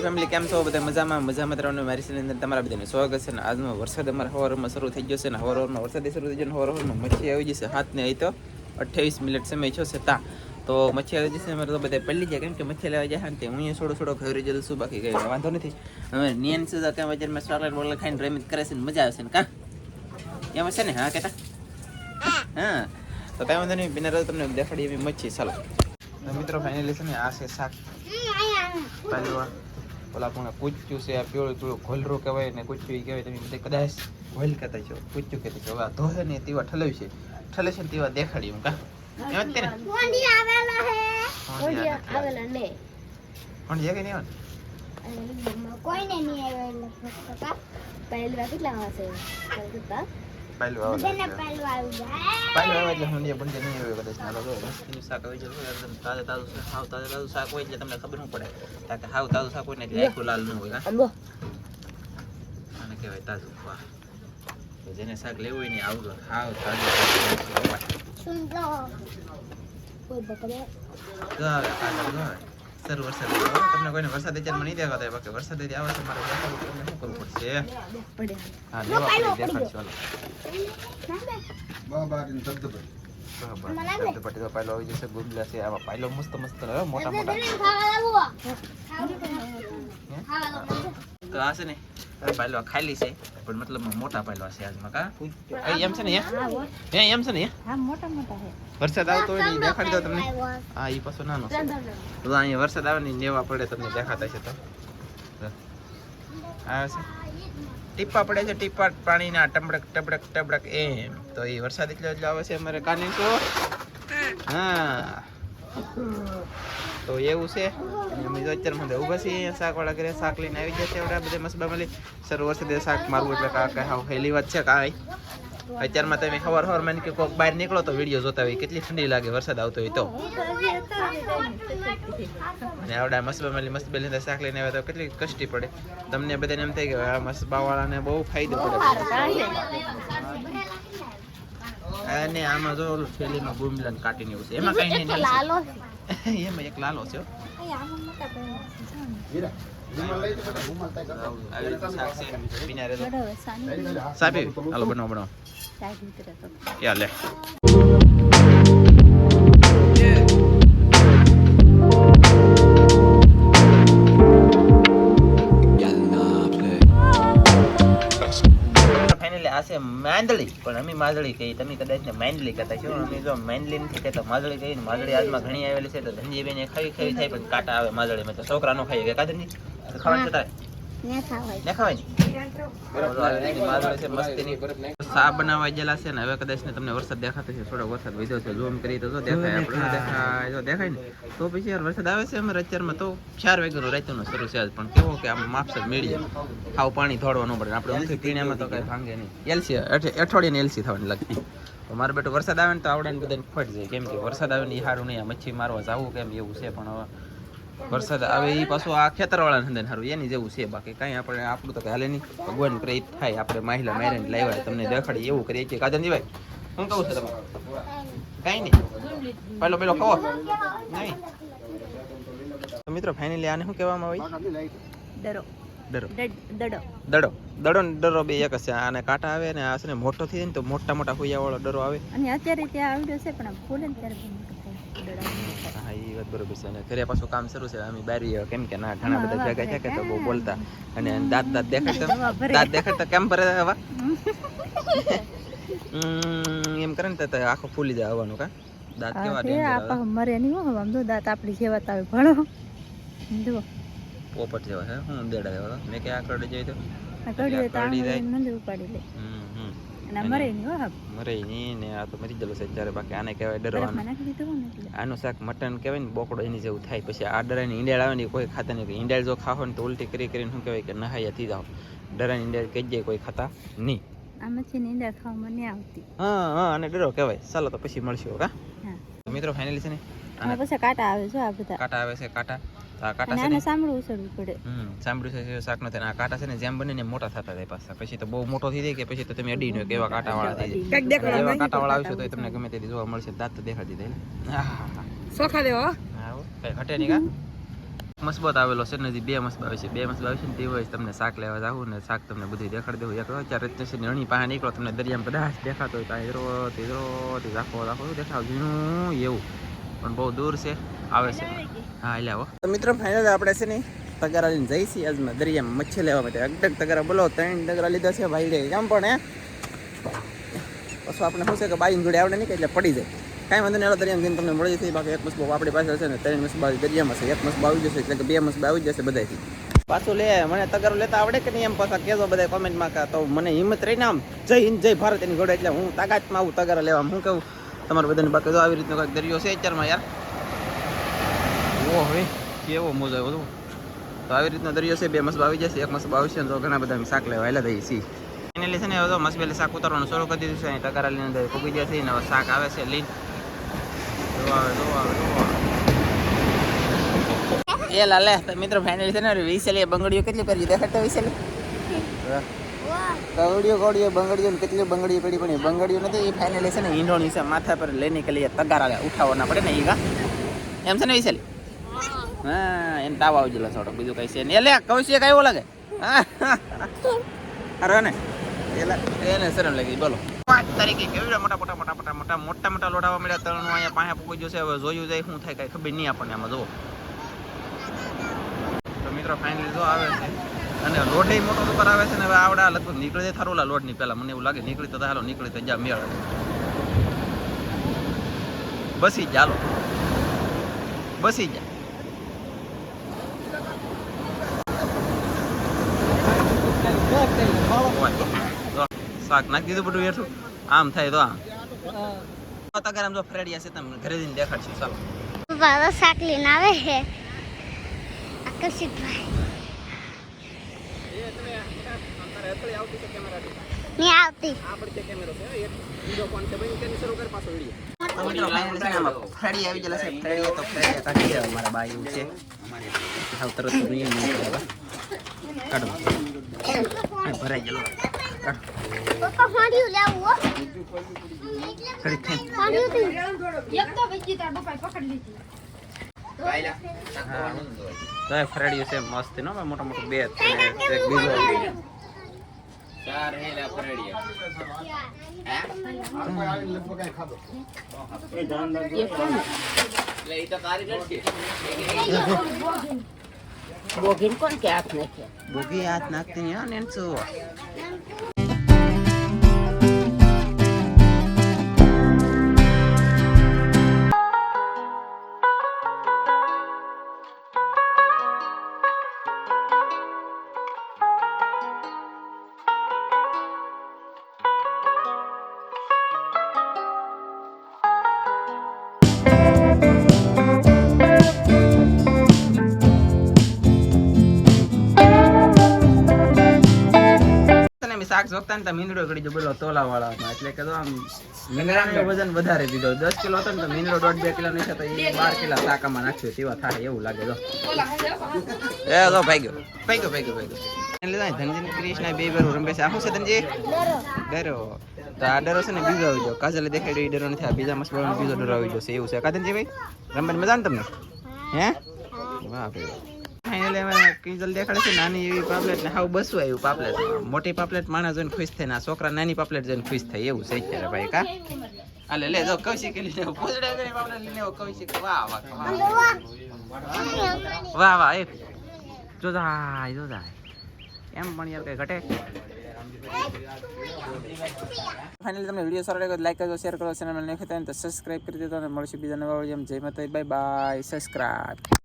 Family કેમ છો? બધા મજામાં? મજામાં રહેવાનું. મારી છે અંદર તમારા બધાને સ્વાગત છે ને આજનો વરસાદ અમારા હવારમાં શરૂ થઈ ગયો છે ને હવારમાં વરસાદ શરૂ થઈ ગયો ને હવારમાં મચ્છી આવી જશે. હાથને અહીં તો અઠ્યાવીસ મિનિટ સમય છો તા તો મચ્છી આવી જશે અમારે તો બધા પડી જાય કેમ કે મચ્છી લેવા જાય તે હું થોડો થોડો ઘરે જલ શું બાકી ગયો વાંધો નથી. હવે નિયન છે કે વજનમાં ચોકલેટ બોકલેટ ખાઈને રમત કરે છે ને મજા આવે છે ને કા? એમ છે ને? હા, કેતા? હા. તો કાંઈ વાંધો નહીં, બિના તમને દેખાડી એવી મચ્છી. ચાલો. મિત્રો ફાઇનલી છે ને આ છે શાક. પાલવા ઓલા પણ કૂચ્યું છે આ પીળું પીળું ઘોલરું કહેવાય ને કૂચ્યું એ કહેવાય તમે બધે કદાચ ઘોલ કહેતા છો કુચ્યું કહેતા છો. હવે આ ધોહે ને તેવા ઠલવ્યું છે. ઠલે છે ને તેવા દેખાડી હું કા? એમ જ પણ જે કઈ નહીં કોઈને નહીં આવેલા. કાકા પહેલા કેટલા હશે કાકા આવે. પહેલું આવી એટલે હું પણ નહીં આવે કદાચ. ના લોકો શાક આવી જશે એકદમ તાજે તાજું શાક હાવ તાજે તાજું શાક હોય એટલે તમને ખબર ન પડે. કારણ કે હાવ તાજું શાક હોય ને એટલે આખું લાલ ન હોય આને કહેવાય તાજું વાહ. જેને શાક લેવું હોય ને આવું લો. હાવ તાજું. તમને કોઈને વરસાદ અત્યારમાં નહીં દેખાતો બાકી વરસાદ આવે છે મારે હા લેવા પડે દેખાડશું હાલો. પાયલો આવી જશે ગુંદલા છે આવા પાયલો મસ્ત મસ્ત મોટા મોટા. તો આ છે ને આ પાયલો ખાલી છે પણ મતલબ મોટા પાયલો છે આજમાં કા? એમ છે ને અહીંયા? અહીંયા એમ છે ને અહીંયા? હા મોટા મોટા હે વરસાદ આવતો હોય ને દેખાડી દો તમને. હા એ પાછો નાનો છે. તો અહીંયા વરસાદ આવે ને નેવા પડે તમને દેખાતા છે તો. તો. આવે છે. ટીપા પડે છે, ટીપા પાણીના ટબડક ટબડક ટબડક એમ. તો એ વરસાદ એટલો એટલો આવે છે અમારે કાને તો. હા. તો એવું છે. અમે તો અત્યારે મને ઊભા છીએ શાકવાળા ઘરે શાક લઈને આવી ગયા છે બધા મસબા મળી સર વરસાદે શાક મારવું એટલે કાંઈ હા હાવ હેલી વાત છે કાંઈ. અત્યારમાં તમે ખબર ખબર મને કે કોક બહાર નીકળો તો વીડિયો જોતા હોય. કેટલી ઠંડી લાગે, વરસાદ આવતો હોય તો. અને આવડા મસબામાલી મસ્ત શાક લઈને આવ્યા તો કેટલી કષ્ટી પડે. તમને બધાને એમ થાય કે આ મસબાવાળાને બહુ ફાયદો પડે. અને આમાં જો ઓલું થેલીમાં ગુમલન કાઢીને એવું છે. એમાં કઈ નહીં. લાલો એમાં એક લાલો છે. સાપી હાલો બનાવો બનાવો. ક્યાં લે છે માંદળી. પણ અમે માદળી કહી તમે કદાચ ને માંડલી કહેતા છો. અમે જો માંડલી નથી કહેતા માદળી કહીએ ને માદળી આજમાં ઘણી આવેલી છે તો ધનજીબેન એ ખાવી ખાવી થાય પણ કાંટા આવે માદળીમાં. તો છોકરા નો ખાઈ ગયા કાદરની ખાવાનું છે ને ને ને? સા બનાવવા ગયેલા છે ને હવે કદાચ ને તમને વરસાદ દેખાતો છે થોડો વરસાદ વધ્યો છે ઝૂમ કરી તો દેખાય આપણે દેખાય. જો દેખાય ને. તો પછી યાર વરસાદ આવે છે અમારે અત્યારમાં તો ચાર વાગ્યાનો રાતનો શરૂ છે આજ પણ કેવો કે આમ માપસર મેળીએ. હાવ પાણી ધોડવાનું પડે આપણે ઊંધી પીણામાં તો કઈ ભાંગે નહીં. એલસી અઠવાડિયાની એલસી થવાની લાગતી. તો મારે બેટો વરસાદ આવે ને તો આવડાને બધાને ફટ જાય કેમ કે વરસાદ આવે ને એ સારું નહીં મચ્છી મારવા જવું કેમ એવું છે પણ હવે વરસાદ આવે એ પાછું આ ખેતરવાળા ધંધે સારું એની જેવું છે બાકી કાંઈ આપણે આપણું તો હાલે નહીં. ભગવાન કરે થાય આપણે માહિલા માર્યા લાવ્યા તમને દેખાડી એવું કરીએ કે કાજનજી ભાઈ શું કહું છે તમારે? કાંઈ નહીં. પેલો પેલો કહો. નહીં. મિત્રો ફાઇનલી આને શું કહેવામાં આવે? ડરો ડરો દડો દડો. દડો. ને ડરો બે એક છે. આને કાંટા આવે ને આ છે ને મોટો થઈ જાય ને તો મોટા મોટા હુયા વાળો ડરો આવે. અને અત્યારે ત્યાં આવ્યો છે પણ ફૂલે ને ત્યારે વાત બરોબર છે. અને ઘરે પાછું કામ શરૂ છે. અમે બારી કેમ કે ના ઘણા બધા ભેગા છે કે તો બહુ બોલતા. અને દાંત દાંત દેખાડતા. દાંત દેખાડતા કેમ ભરે હવા? એમ કરે ને તો તો આખો ફૂલી જાય હવાનું કા? દાંત કેવા danger આવે. આપા મરે નહીં હો આમ જો દાંત આપણી જેવા આવે ભણો. જો પોપટ જેવા હે હું દેડા જેવા. મેં કે આ કરડે જોઈ તો? આ તો કરડી જાય. મંદિર ઉપાડી લે. હમ હમ. અને મરે નહીં હો મરે નહીં ને આ તો મરી ગયેલો છે અત્યારે બાકી આને કહેવાય ડરવાનું બરફમાં નાખી દીધું હોય ને એટલે આનું શાક મટન કહેવાય ને બોકડો એની જેવું થાય પછી આ ડરાની ઈંડેળ આવે ને કોઈ ખાતા નહીં ઈંડેળ જો ખાવ ને તો ઉલટી કરી કરીને શું કહેવાય કે નહાયા થઈ જાવ ડરાની ઈંડેળ કહી જાય કોઈ ખાતા નહીં આવતી હા હા અને ડરો કહેવાય ચાલો તો પછી મળશું હા મિત્રો ફાઇનલી છે ને પછી કાંટા આવે છે આ બધા કાંટા આવે છે કાંટા આ કાંટા છે ને? આને ઉછળવું પડે. હમ સાંભળ્યું છે શાક નથી આ કાંટા છે ને જેમ બને ને મોટા થતા થાય પાછા. પછી તો બહુ મોટો થઈ જાય કે પછી તો તમે અડી નો કેવા કાંટા વાળા થઈ જાય. એવા કાંટા વાળા આવશે તો તમને ગમે તે જોવા મળશે. દાંત તો દેખાડી દે સોખા દેવો હા. કઈ ઘટે નહીં કા? મસબત આવેલો છે નથી બે મસબા આવે છે. બે મસબા આવે છે ને તે હોય તમને શાક લેવા જાવ ને શાક તમને બધું દેખાડી દેવું. એક ચાર રસ્તે છે અણી પાસે નીકળો તમને દરિયામાં કદાચ દેખાતો હોય ત્યાં હીરો તીરો રાખો રાખો દેખાવ ઝીણું એવું. પણ બહુ દૂર છે. આવે છે. હા, એટલે આવો. મિત્રો ફાઇનલ આપણે છે ને તગારા લઈને જઈ છીએ. આજમાં દરિયામાં મચ્છી લેવા માટે. અગડક તગારા બોલો, ત્રણ તગારા લીધા છે ભાઈ રે. કેમ પણ, હે? પછી આપણે શું છે કે બાઈન જોડે આવડે નહીં એટલે પડી જાય. કાંઈ વાંધો નહીં દરિયામાં જઈને તમને મળી જશે બાકી એક મસબો આપણી પાસે છે ને, ત્રણ મસબા દરિયામાં છે. એક મસબો આવી જશે, એટલે કે બે મસબા આવી જશે બધાથી પાછું લે, મને તગારો લેતા આવડે કે નહીં એમ પાછા કહેજો બધા કોમેન્ટમાં કે તો મને હિંમત રહીને આમ. જય હિન્દ, જય ભારત એની જોડે. એટલે હું તાકાતમાં આવું તગારા લેવા. હું કહું, તમારા બધાને બાકી જો આવી રીતનો કંઈક દરિયો છે અત્યારમાં, યાર. હવે કેવો મોજો આવ્યો તો તો આવી રીતનો દરિયો છે બે મસબા આવી જશે એક મસબા આવશે તો ઘણા બધા શાક લેવા એટલે દઈએ છીએ. ફાઇનલી છે ને હવે તો મસબેલે શાક ઉતારવાનું શરૂ કરી દીધું છે અહીં તગારા લઈને અંદર પૂગી ગયા છે ને હવે શાક આવે છે લીન આવે જો આવે જો એ લાલે તો મિત્રો ફાઇનલી છે ને વિસેલી બંગડીઓ કેટલી કરી દેખાડતા વિસેલી? કવડીઓ કવડીઓ બંગડીઓ ને કેટલી બંગડીઓ પડી પણ એ બંગડીઓ નથી એ ફાઇનલી છે ને ઇન્ડોનેશિયા માથા પર લઈને કે તગારા ઉઠાવવા ના પડે ને ઈ એમ છે ને વિસેલી? હા, એને તાવ આવી ગયેલો થોડો બીજું કઈ છે ને એટલે કૌશિક આવ્યો લાગે? અરે ને એને શરમ લાગી. બોલો. પાંચ તારીખે કેવડા મોટા મોટા મોટા મોટા મોટા મોટા મોટા લોડાવા મળ્યા ત્રણ અહીંયા પાસે પૂગી જશે હવે જોયું જાય શું થાય, કઈ ખબર નહીં આપણને આમાં. તો મિત્રો ફાઇનલી જો આવે છે. અને લોઢે મોટો ઉપર આવે છે ને, હવે આવડા લગભગ નીકળી જાય થારોલા લોડની પહેલા. મને એવું લાગે નીકળી તો હાલો નીકળી તો જા, મેળ. બસી ચાલો બસી જા. શાક નાખી દીધું બધું હેઠું આમ થાય તો આમ. તગાર આમ જો ફ્રેડિયા છે તમને ઘરે જઈને દેખાડશું. ચાલો. બાબા શાક લઈને આવે છે. આકર્ષિતભાઈ. આવતી. ફ્રેડી આવી ગયેલા છે. ફ્રેડી તો ફ્રેડી કાઢી દેવા મારા બાઈ છે. હાવ તરત નહીં નહીં કાઢો. આ ભરાઈ ગયેલો કાઢો પપ્પા ફાડ્યું લેવું હો કરી થઈ ફાડ્યું એક તો વેચી તાર બપાઈ પકડી લીધી તો એ ફ્રેડીઓ છે મસ્ત નો મોટા મોટું બે છે ને એક બીજો બોગીન કોણ કે હાથ નાખે? બોગી હાથ નાખતી ને શું શાક જોગતા ને તો મીંડળો ગળી જો બોલો તોલા વાળા એટલે કે તો આમ મીંડળાનું વજન વધારે દીધો. દસ કિલો હતો ને તો મીંડળો દોઢ બે કિલો નહીં તો એ બાર કિલો શાકામાં નાખ્યો. તેવા થાય એવું લાગે જો એ તો ભાઈ ગયો. ભાઈ ગયો ભાઈ ગયો ભાઈ ગયો. એટલે તો ધનજી કૃષ્ણ બે બેરું રમે છે આખું છે ધનજી? ડરો. તો આ ડરો છે ને બીજો આવી ગયો. કાજલ દેખાડ્યો એ ડરો નથી આ બીજા મસ્ત બીજો ડરો આવી ગયો છે. એવું છે. કાધનજી ભાઈ રમવાની મજા ને તમને? હે. વાહ ભાઈ. દેખાડે છે. નાની એવી પાપલેટ ને હાવ બસું આવ્યું પાપલેટ. મોટી પાપલેટ માણસ જોઈને ખુશ થાય ના છોકરા નાની પાપલેટ જોઈને ખુશ થાય. એવું છે અત્યારે ભાઈ કા? અલે લે, જો, કૌશિક લઈને વાહ વાહ વાહ. એક. જો જાય જો જાય એમ પણ યાર કઈ ઘટે. ફાઇનલી તમને વીડિયો સારો લાગ્યો લાઈક કરજો શેર કરો ચેનલ નહીં તો સબસ્ક્રાઇબ કરી દેજો અને મળશે બીજા નવા વીડિયો જય માતા બાય બાય સબસ્ક્રાઇબ